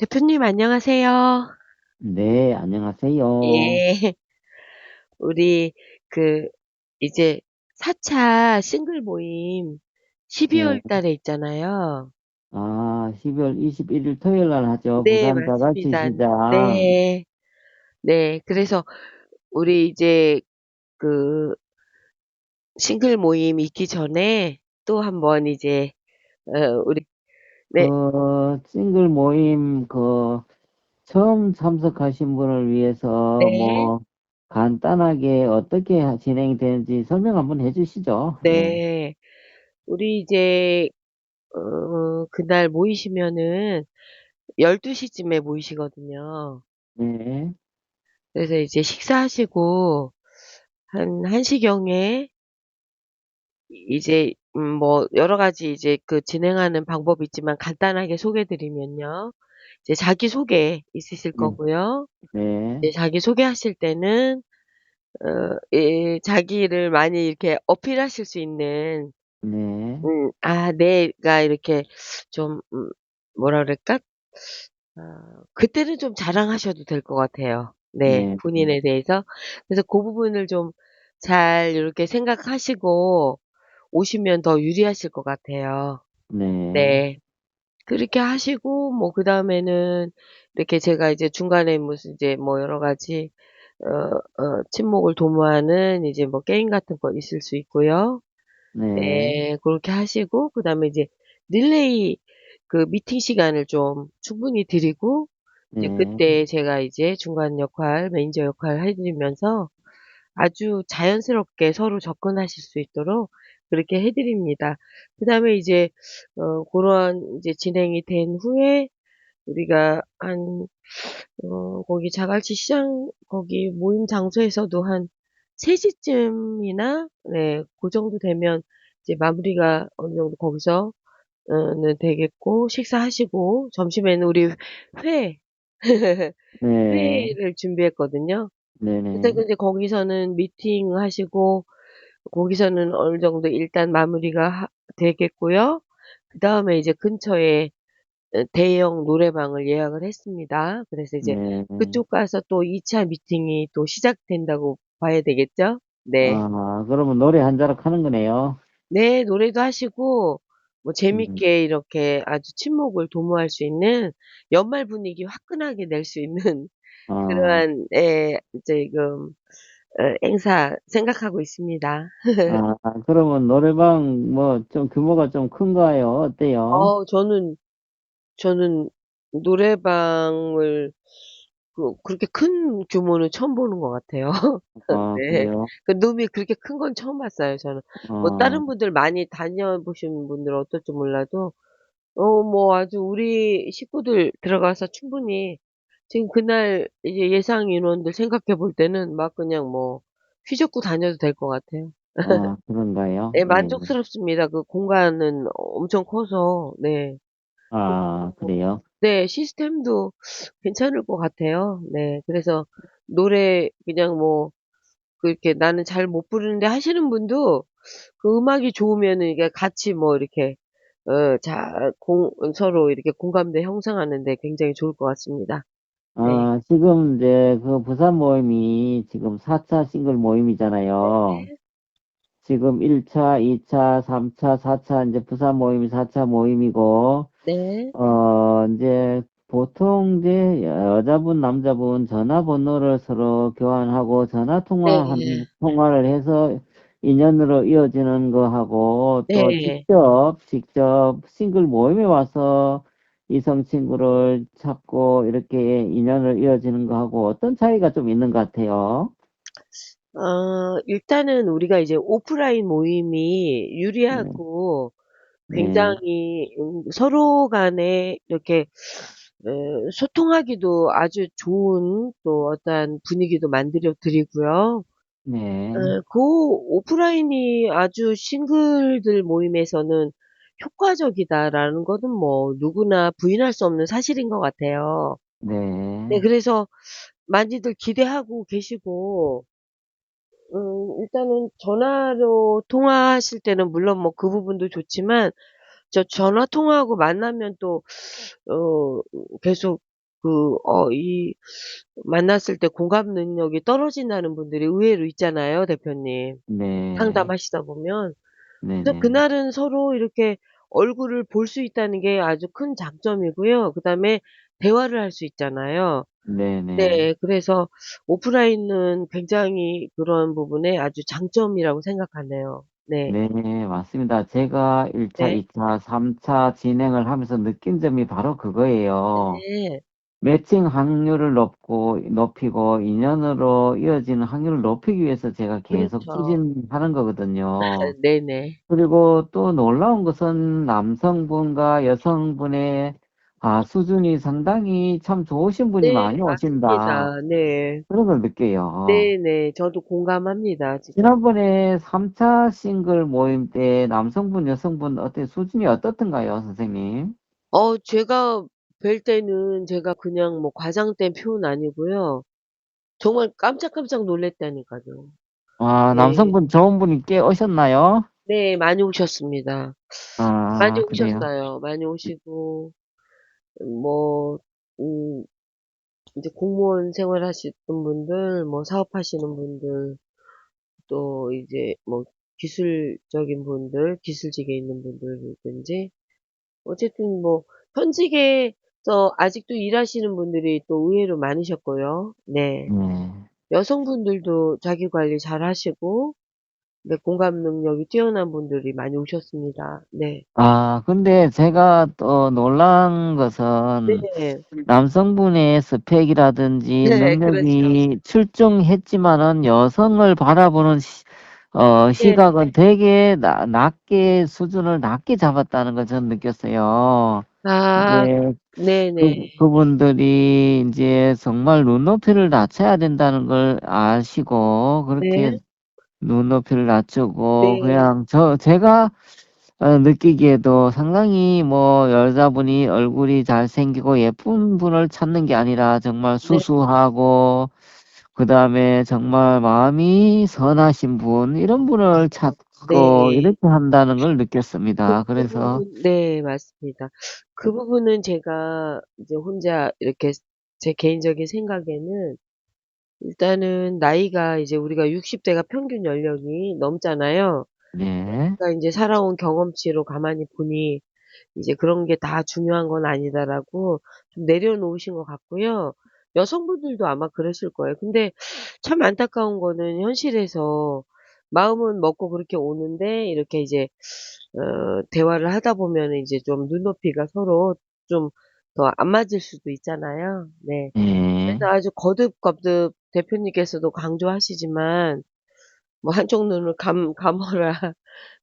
대표님 안녕하세요. 네, 안녕하세요. 예. 우리 그 이제 4차 싱글 모임 12월 네. 달에 있잖아요. 아, 12월 21일 토요일 날 하죠. 네, 부산 다 같이 맞습니다. 시작. 네. 네. 그래서 우리 이제 그 싱글 모임 있기 전에 또 한번 이제 어 우리 네. 그 싱글 모임 그 처음 참석하신 분을 위해서 네. 뭐 간단하게 어떻게 하- 진행이 되는지 설명 한번 해주시죠. 네. 우리 이제 어 그날 모이시면은 12 쯤에 모이시거든요. 네, 그래서 이제 식사하시고 한 1 시경에 이제 음 뭐 여러 가지 이제 그 진행하는 방법이 있지만 간단하게 소개해 드리면요. 이제 자기소개 있으실 네, 거고요. 네, 이제 자기소개하실 때는 어 이 자기를 많이 이렇게 어필하실 수 있는 네, 음 아 내가 이렇게 좀 음 뭐라 그럴까? 아 그때는 좀 자랑하셔도 될 것 같아요. 네. 네, 본인에 대해서. 그래서 고 부분을 좀 잘 요렇게 생각하시고 오시면 더 유리하실 것 같아요. 네, 네. 그렇게 하시고 뭐 그다음에는 이렇게 제가 이제 중간에 무슨 이제 뭐 여러 가지 어 어 친목을 도모하는 이제 뭐 게임 같은 거 있을 수 있고요. 네, 네. 고렇게 하시고 그다음에 이제 릴레이 그 미팅 시간을 좀 충분히 드리고 이제 네, 그때 제가 이제 중간 역할, 매니저 역할을 해 드리면서 아주 자연스럽게 서로 접근하실 수 있도록 그렇게 해 드립니다. 그 다음에 이제 어 고러한 이제 진행이 된 후에 우리가 한 어 거기 자갈치 시장 거기 모임 장소에서도 한 3 시쯤이나 네고 정도 되면 이제 마무리가 어느 정도 거기서 어는 되겠고 식사하시고 점심에는 우리 회 네, 회를 준비했거든요. 네, 그래서 네, 근데 거기서는 미팅 하시고 거기서는 어느 정도 일단 마무리가 하 되겠고요. 그 다음에 이제 근처에 어 대형 노래방을 예약을 했습니다. 그래서 이제 네. 그쪽 가서 또 2차 미팅이 또 시작된다고 봐야 되겠죠? 네. 아, 그러면 노래 한 자락 하는 거네요. 네. 노래도 하시고 뭐 음. 재밌게 이렇게 아주 친목을 도모할 수 있는 연말 분위기 화끈하게 낼 수 있는 아, 그러한 예 지금 어 행사 생각하고 있습니다. 아, 그러면 노래방 뭐 좀 규모가 좀 큰가요? 어때요? 어 저는 저는 노래방을 그 그렇게 큰 규모는 처음 보는 것 같아요. 아, 네. 그래요? 그 룸이 그렇게 큰 건 처음 봤어요 저는. 뭐 어, 다른 분들 많이 다녀보신 분들은 어떨지 몰라도 어 뭐 아주 우리 식구들 들어가서 충분히 지금 그날 이제 예상 인원들 생각해 볼 때는 막 그냥 뭐 휘젓고 다녀도 될 것 같아요. 아, 그런가요? 예 예. 만족스럽습니다. 그 공간은 엄청 커서 네. 아, 그리고 그래요? 네 시스템도 괜찮을 것 같아요. 네. 그래서 노래 그냥 뭐 그렇게 나는 잘 못 부르는데 하시는 분도 그 음악이 좋으면은 이게 같이 뭐 이렇게 어자공 서로 이렇게 공감대 형성하는 데 굉장히 좋을 것 같습니다. 네. 아, 지금 이제 그 부산 모임이 지금 4차 싱글 모임이잖아요. 네. 지금 1차, 2차, 3차, 4차, 이제 부산 모임이 4차 모임이고, 네. 어, 이제 보통 이제 여자분, 남자분 전화번호를 서로 교환하고 전화 통화, 네. 통화를 해서 인연으로 이어지는 거 하고 또 네. 직접, 직접 싱글 모임에 와서 이성 친구를 찾고 이렇게 인연을 이어지는 거 하고 어떤 차이가 좀 있는 것 같아요. 어 일단은 우리가 이제 오프라인 모임이 네, 유리하고 네, 굉장히 음 서로 간에 이렇게 어 소통하기도 아주 좋은 또 어떠한 분위기도 만들어 드리고요. 네, 예그 오프라인이 아주 싱글들 모임에서는 효과적이다라는 거는 뭐 누구나 부인할 수 없는 사실인 것 같아요. 네 네, 그래서 많이들 기대하고 계시고 음 일단은 전화로 통화하실 때는 물론 뭐 그 부분도 좋지만 저 전화 통화하고 만나면 또 어 계속 그 어 이 만났을 때 공감 능력이 떨어진다는 분들이 의외로 있잖아요, 대표님. 네. 상담하시다 보면. 그래서 네네. 그날은 서로 이렇게 얼굴을 볼 수 있다는 게 아주 큰 장점이고요. 그다음에 대화를 할 수 있잖아요. 네네. 네. 그래서 오프라인은 굉장히 그런 부분에 아주 장점이라고 생각하네요. 네. 네 맞습니다. 제가 1 차, 네. 2 차, 3차 진행을 하면서 느낀 점이 바로 그거예요. 네. 매칭 확률을 높고 높이고 인연으로 이어지는 확률을 높이기 위해서 제가 계속 그렇죠. 추진하는 거거든요. 네네. 그리고 또 놀라운 것은 남성분과 여성분의 아 수준이 상당히 참 좋으신 분이 네 많이 오신다. 맞습니다. 네. 그런 걸 느껴요. 네네. 저도 공감합니다, 진짜. 지난번에 3차 싱글 모임 때 남성분, 여성분 어때 수준이 어떻던가요, 선생님? 어 제가 뵐 때는 제가 그냥 뭐 과장된 표현 아니고요. 정말 깜짝깜짝 놀랐다니까요. 아 네. 남성분 좋은 분이 꽤 오셨나요? 네 많이 오셨습니다. 많이 아 그래요? 오셨어요. 많이 오시고 뭐 음 이제 공무원 생활하시던 분들 뭐 사업하시는 분들 또 이제 뭐 기술적인 분들, 기술직에 있는 분들이든지 어쨌든 뭐 현직에 서 아직도 일하시는 분들이 또 의외로 많으셨고요. 네. 네. 여성분들도 자기 관리 잘 하시고 네 공감 능력이 뛰어난 분들이 많이 오셨습니다. 네. 아 근데 제가 또 놀란 것은 네. 남성분의 스펙이라든지 네 그렇죠. 능력이 출중했지만은 여성을 바라보는 시 어 네. 시각은 되게 낮 낮게 수준을 낮게 잡았다는 걸 저는 느꼈어요. 아 이게 그 네네. 그분들이 인제 정말 눈높이를 낮춰야 된다는 걸 아시고 그렇게 네. 눈높이를 낮추고 네. 그냥 저 제가 어 느끼기에도 상당히 뭐 여자분이 얼굴이 잘생기고 예쁜 분을 찾는 게 아니라 정말 네. 수수하고 그 다음에 정말 마음이 선하신 분 이런 분을 찾고 네. 이렇게 한다는 걸그 느꼈습니다. 그 그래서 부분 네 맞습니다. 그 부분은 제가 이제 혼자 이렇게 제 개인적인 생각에는 일단은 나이가 이제 우리가 60 대가 평균 연령이 넘잖아요. 네. 그러니까 인제 '살아온 경험치로 가만히 보니 이제 그런 게 다 중요한 건 아니다.'라고 좀 내려놓으신 것 같고요. 여성분들도 아마 그러실 거예요. 근데 참 안타까운 거는 현실에서 마음은 먹고 그렇게 오는데 이렇게 이제 어 대화를 하다 보면은 이제 좀 눈높이가 서로 좀 더 안 맞을 수도 있잖아요. 네. 네. 그래서 아주 거듭거듭 대표님께서도 강조하시지만 뭐 "한쪽 눈을 감 감아라.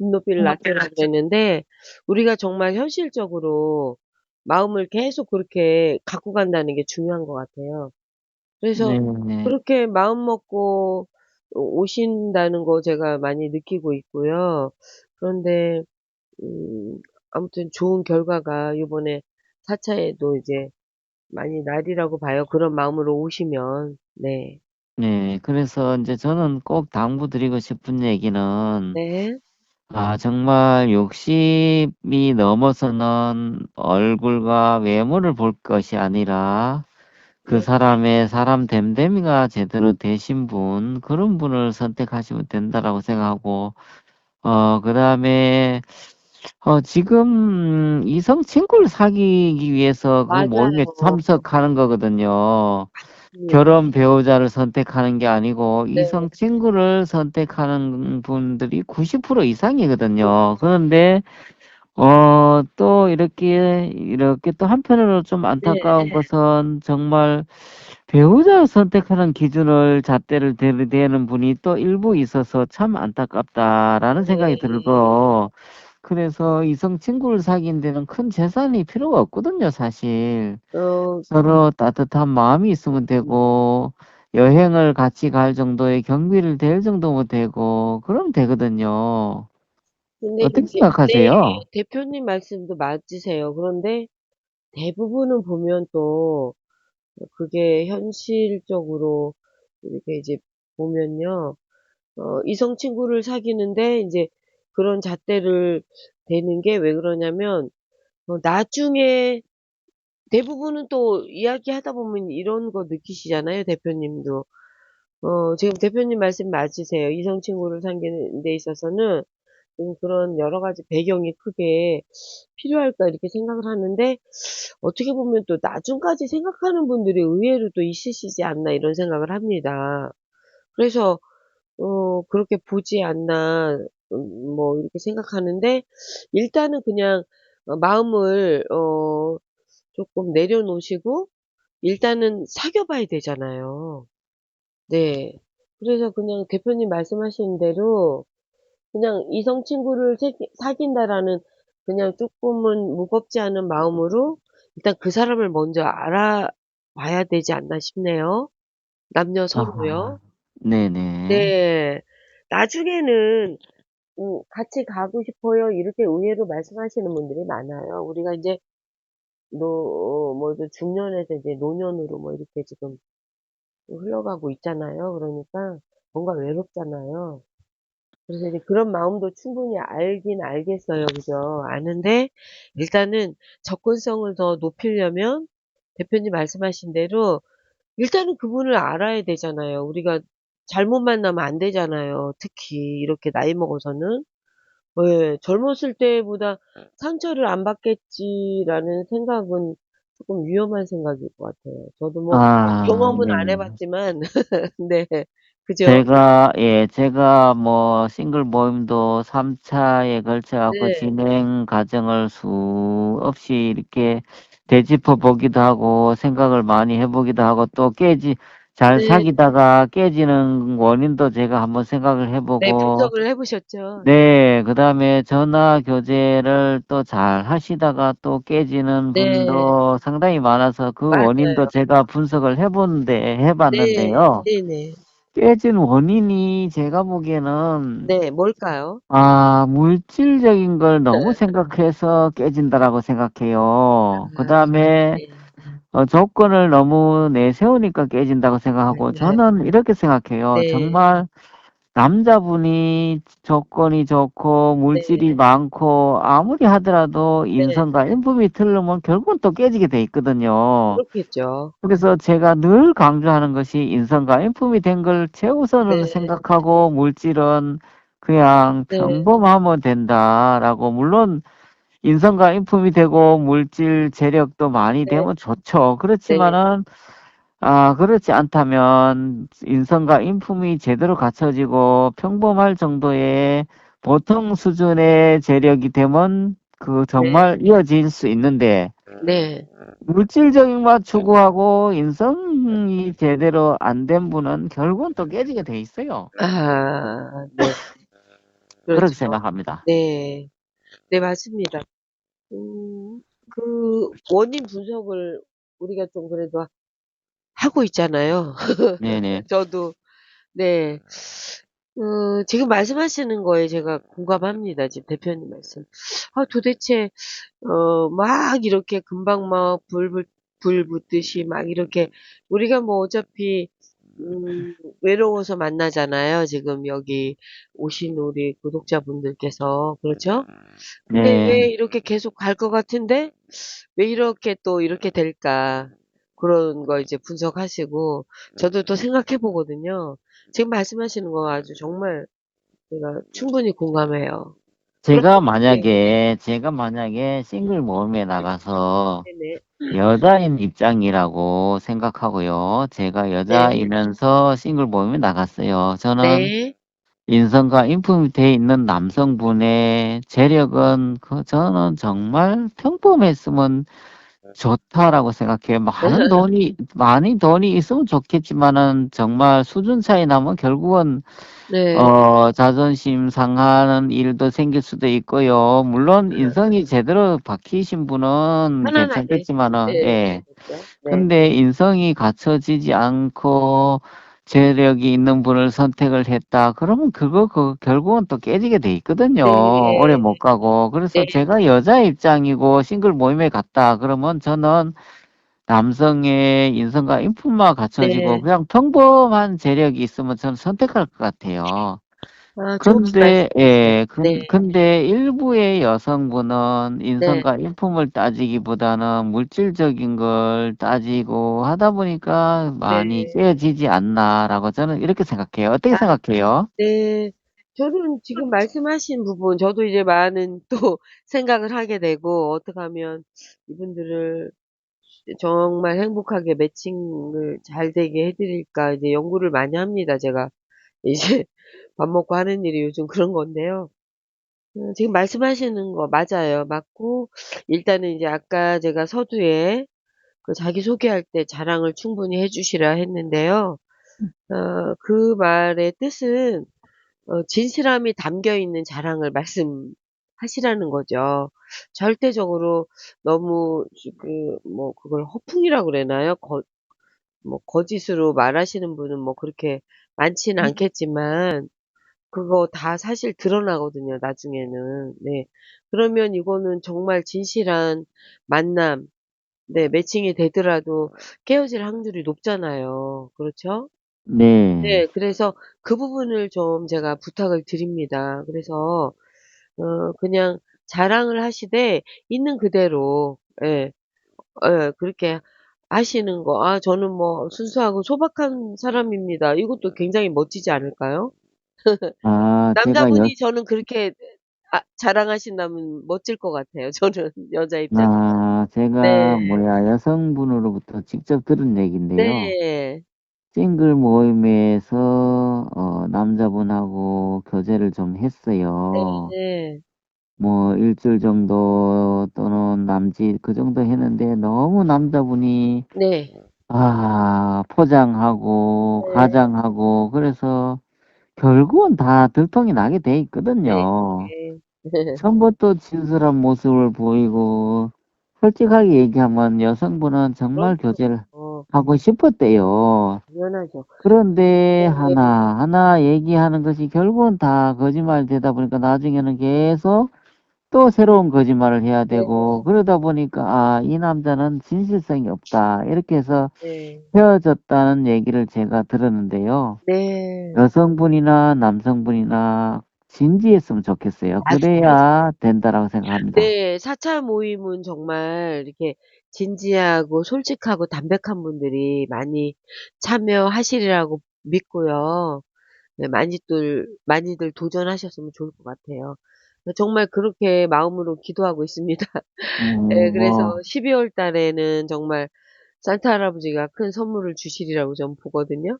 눈높이를 낮춰라." 그랬는데 우리가 정말 현실적으로 마음을 계속 그렇게 갖고 간다는 게 중요한 것 같아요. 그래서 네네. 그렇게 마음 먹고 오 오신다는 거 제가 많이 느끼고 있고요. 그런데 음 아무튼 좋은 결과가 요번에 4 차에도 이제 많이 나리라고 봐요, 그런 마음으로 오시면. 네. 네. 그래서 인제 저는 꼭 당부드리고 싶은 얘기는 네. 아 정말 욕심이 넘어서는 얼굴과 외모를 볼 것이 아니라 그 네. 사람의 사람 됨됨이가 제대로 되신 분 그런 분을 선택하시면 된다라고 생각하고 어 그 다음에 어 지금 이성 친구를 사귀기 위해서 그 모임에 맞아요. 참석하는 거거든요. 맞습니다. 결혼 배우자를 선택하는 게 아니고 네. 이성 친구를 선택하는 분들이 90% 이상이거든요. 그렇죠. 그런데 어 또 이렇게 이렇게 또 한편으로 좀 네. 안타까운 것은 정말 배우자를 선택하는 기준을 잣대를 대는 대는 분이 또 일부 있어서 '참 안타깝다.'라는 생각이 네. 들고 그래서 이성 친구를 사귀는 데는 큰 재산이 필요가 없거든요, 사실. 어 서로 따뜻한 마음이 있으면 되고 여행을 같이 갈 정도의 경비를 댈 정도면 되고 그러면 되거든요. 근데 어떻게 네. 생각하세요? 대표님 말씀도 맞으세요. 그런데 대부분은 보면 또어 그게 현실적으로 이렇게 이제 보면요. 어 이성 친구를 사귀는데 인제 그런 잣대를 대는 게 왜 그러냐면 어 나중에 대부분은 또 이야기하다 보면 이런 거 느끼시잖아요, 대표님도. 어 지금 대표님 말씀 맞으세요. 이성 친구를 사귀는 데 있어서는 좀 그런 여러 가지 배경이 크게 필요할까 이렇게 생각을 하는데 어떻게 보면 또 나중까지 생각하는 분들이 의외로 또 있으시지 않나 이런 생각을 합니다. 그래서 어 그렇게 보지 않나 음 뭐 이렇게 생각하는데 일단은 그냥 어 마음을 어 쪼끔 내려놓으시고 일단은 사귀어 봐야 되잖아요. 네. 그래서 그냥 대표님 말씀하신 대로 그냥 '이성 친구를 사귄다.'라는 그냥 쪼끔은 무겁지 않은 마음으로 일단 그 사람을 먼저 알아봐야 되지 않나 싶네요, 남녀 아 서로요. 네네. 네. 나중에는 음 "같이 가고 싶어요." 이렇게 의외로 말씀하시는 분들이 많아요. 우리가 인제 노 뭐죠 중년에서 이제 노년으로 뭐 이렇게 지금 흘러가고 있잖아요. 그러니까 뭔가 외롭잖아요. 그래서 이제 그런 마음도 충분히 알긴 알겠어요. 그죠? 아는데 일단은 접근성을 더 높이려면 대표님 말씀하신 대로 일단은 그분을 알아야 되잖아요. 우리가 잘못 만나면 안 되잖아요, 특히 이렇게 나이 먹어서는. 예. '젊었을 때보다 상처를 안 받겠지.'라는 생각은 쪼끔 위험한 생각일 것 같아요. 저도 뭐 아 경험은 안 해 네. 봤지만 네. 그죠? 제가 예 제가 뭐 싱글 모임도 3 차에 걸쳐 갖고 네. 진행 과정을 수없이 이렇게 되짚어 보기도 하고 생각을 많이 해 보기도 하고 또 깨지 잘 네. 사귀다가 깨지는 원인도 제가 한번 생각을 해 네. 보고 분석을 해 보셨죠? 네. 네 그다음에 전화 교제를 또 잘 하시다가 또 깨지는 네. 분도 상당히 많아서 그 원인도 맞아요. 제가 분석을 해 본데 해 네. 봤는데요. 네네. 깨진 원인이 제가 보기에는 네. 뭘까요? 아 '물질적인 걸 너무 생각해서 깨진다.'라고 아 생각해요. 그다음에 네. 어 '조건을 너무 내세우니까 깨진다.'고 생각하고 맞아요. 저는 이렇게 생각해요. 네. 정말 남자분이 조건이 좋고 물질이 네. 많고 아무리 하더라도 네. 인성과 인품이 틀리면 결국은 또 깨지게 돼 있거든요. 그렇겠죠. 그래서 제가 늘 강조하는 것이 '인성과 인품이 된 걸 최우선으로 네. 생각하고 물질은 그냥 네. 평범하면 된다.'라고 물론 인성과 인품이 되고 물질 재력도 많이 네. 되면 좋죠. 네. 그렇지만은 아 그렇지 않다면 인성과 인품이 제대로 갖춰지고 평범할 정도의 보통 수준의 재력이 되면 그 네. 정말 이어질 수 있는데 네. 물질적인 것만 추구하고 인성이 제대로 안 된 분은 결국은 또 깨지게 돼 있어요. 아 네. 그렇게 그렇죠. 생각합니다. 네. 네 맞습니다. 음 그 원인 분석을 우리가 좀 그래도 하고 있잖아요. 네네. 저도 네. 어 지금 말씀하시는 거에 제가 공감합니다, 지금 대표님 말씀. 아 도대체 어 막 이렇게 금방 막 불 붙 불 붙듯이 막 이렇게 우리가 뭐 어차피 음 외로워서 만나잖아요, 지금 여기 오신 우리 구독자분들께서. 그렇죠? 근데 네. 왜 이렇게 계속 갈 것 같은데 왜 이렇게 또 이렇게 될까? 그런 거 이제 분석하시고 저도 또 생각해 보거든요. 지금 말씀하시는 거 아주 정말 제가 충분히 공감해요. 제가 네. 만약에 제가 만약에 싱글 모임에 나가서 네네. 여자인 입장이라고 생각하고요. 제가 네. 여자이면서 싱글 모임에 나갔어요. 저는 네. 인성과 인품이 돼 있는 남성분의 재력은 그 저는 정말 '평범했으면 좋다.'라고 생각해요. 많은 돈이 많이 돈이 있으면 좋겠지만은 정말 수준 차이 나면 결국은 네. 어 자존심 상하는 일도 생길 수도 있고요. 물론 아. 인성이 제대로 박히신 분은 편안하게. 괜찮겠지만은 네. 예. 네. 근데 인성이 갖춰지지 않고 재력이 있는 분을 선택을 했다 그러면 그거 그 결국은 또 깨지게 돼 있거든요, 오래 네. 못 가고. 그래서 네. 제가 여자 입장이고 싱글 모임에 갔다 그러면 저는 남성의 인성과 인품만 갖춰지고 네. 그냥 평범한 재력이 있으면 저는 선택할 것 같아요. 아 좋은 근데 말씀이세요. 예. 근 네. 근데 일부의 여성분은 네. 인성과 일품을 따지기보다는 물질적인 걸 따지고 하다 보니까 많이 네. 깨어지지 않나라고 저는 이렇게 생각해요. 어떻게 아 생각해요? 네. 저는 지금 말씀하신 부분 저도 이제 많은 또 생각을 하게 되고 어떻게 하면 이분들을 정말 행복하게 매칭을 잘 되게 해 드릴까 이제 연구를 많이 합니다, 제가. 이제 밥 먹고 하는 일이 요즘 그런 건데요. 음 지금 말씀하시는 거 맞아요. 맞고 일단은 이제 아까 제가 서두에 그 자기소개할 때 자랑을 충분히 해 주시라 했는데요. 음. 어 그 말의 뜻은 어 진실함이 담겨 있는 자랑을 말씀하시라는 거죠. 절대적으로 너무 그뭐 그걸 허풍이라고 그러나요? 거 뭐 거짓으로 말하시는 분은 뭐 그렇게 많지는 않겠지만 그거 다 사실 드러나거든요, 나중에는. 네. 그러면 이거는 정말 진실한 만남 네 매칭이 되더라도 깨어질 확률이 높잖아요. 그렇죠? 네. 네. 그래서 그 부분을 좀 제가 부탁을 드립니다. 그래서 어 그냥 자랑을 하시되 있는 그대로 예. 예. 그렇게 하시는 거 '아 저는 뭐 순수하고 소박한 사람입니다.' 이것도 굉장히 멋지지 않을까요? 아 제가 여 남자분이 저는 그렇게 아 자랑하신다면 멋질 것 같아요, 저는 여자 입장에서. 아 제가 네. 뭐야 여성분으로부터 직접 들은 얘긴데요. 네. 싱글 모임에서 어 남자분하고 교제를 좀 했어요. 네. 뭐1 주일 정도 또는 남짓 그 정도 했는데 너무 남자분이 네. 아 포장하고 네. 과장하고 그래서 결국은 다 들통이 나게 돼 네. 있거든요. 네. 처음부터 진솔한 모습을 보이고 솔직하게 얘기하면 여성분은 정말 교제를 그럼요. 하고 싶었대요. 당연하죠. 그런데 네. 하나 하나 얘기하는 것이 결국은 다 거짓말이 되다 보니까 나중에는 계속 또 새로운 거짓말을 해야 네. 되고 그러다 보니까 '아 이 남자는 진실성이 없다.' 이렇게 해서 네. 헤어졌다는 얘기를 제가 들었는데요. 네. 여성분이나 남성분이나 진지했으면 좋겠어요. 맞 그래야 된다라고 생각합니다. 네. 4차 모임은 정말 이렇게 진지하고 솔직하고 담백한 분들이 많이 참여하시리라고 믿고요. 네 많이들 많이들 도전하셨으면 좋을 것 같아요. 네 정말 그렇게 마음으로 기도하고 있습니다. 예 음 그래서 뭐 12월 달에는 정말 산타 할아버지가 큰 선물을 주시리라고 저는 보거든요.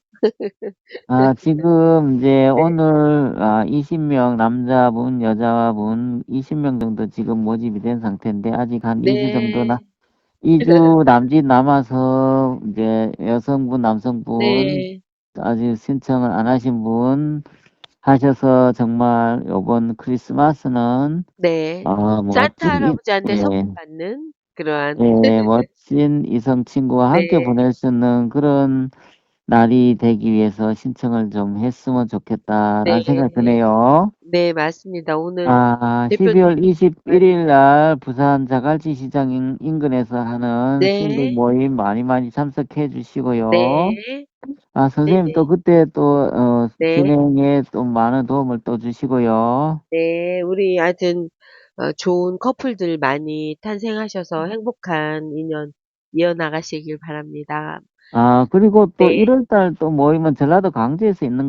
아 지금 이제 네. 오늘 아 20명 남자분, 여자분 20명 정도 지금 모집이 된 상태인데 아직 한 2주 정도 나 네. 2주 남짓 남아서 이제 여성분, 남성분 네. 아직 신청을 안 하신 분 하셔서 정말 요번 크리스마스는 네. 아 산타 멋진 이 할아버지한테 선물 예. 받는 그러한 예 멋진 이성 친구와 함께 네. 보낼 수 있는 그런 날이 되기 위해서 신청을 좀 했으면 좋겠다라는 생각이 네. 드네요. 네 맞습니다. 오늘 아 대표님 12월 21일 날 부산 자갈치 시장 인 인근에서 하는 싱글 네. 모임 많이 많이 참석해 주시고요. 네. 아 선생님 또 네네. 그때 또 어 네. 진행에 또 많은 도움을 또 주시고요. 네. 우리 하여튼 어 좋은 커플들 많이 탄생하셔서 행복한 인연 이어나가시길 바랍니다. 아 그리고 또 네. 1 월 달 또 모임은 전라도 광주에서 있는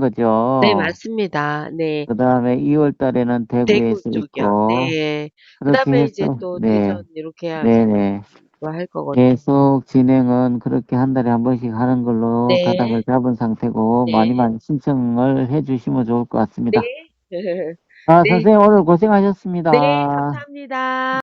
네 거죠. 맞습니다. 네. 그다음에 2 월 달에는 대구 대구에서 쪽이요. 있고 네. 그렇게 그다음에 이제 해서 또 네. 대전 이렇게 해서 네네. 또할 거거든요. 계속 진행은 그렇게 한 달에 한 번씩 하는 걸로 네. 가닥을 잡은 상태고 많이 네. 많이 신청을 해 주시면 좋을 것 네. 같습니다. 아 네. 선생님 오늘 네. 고생하셨습니다. 감사합니다.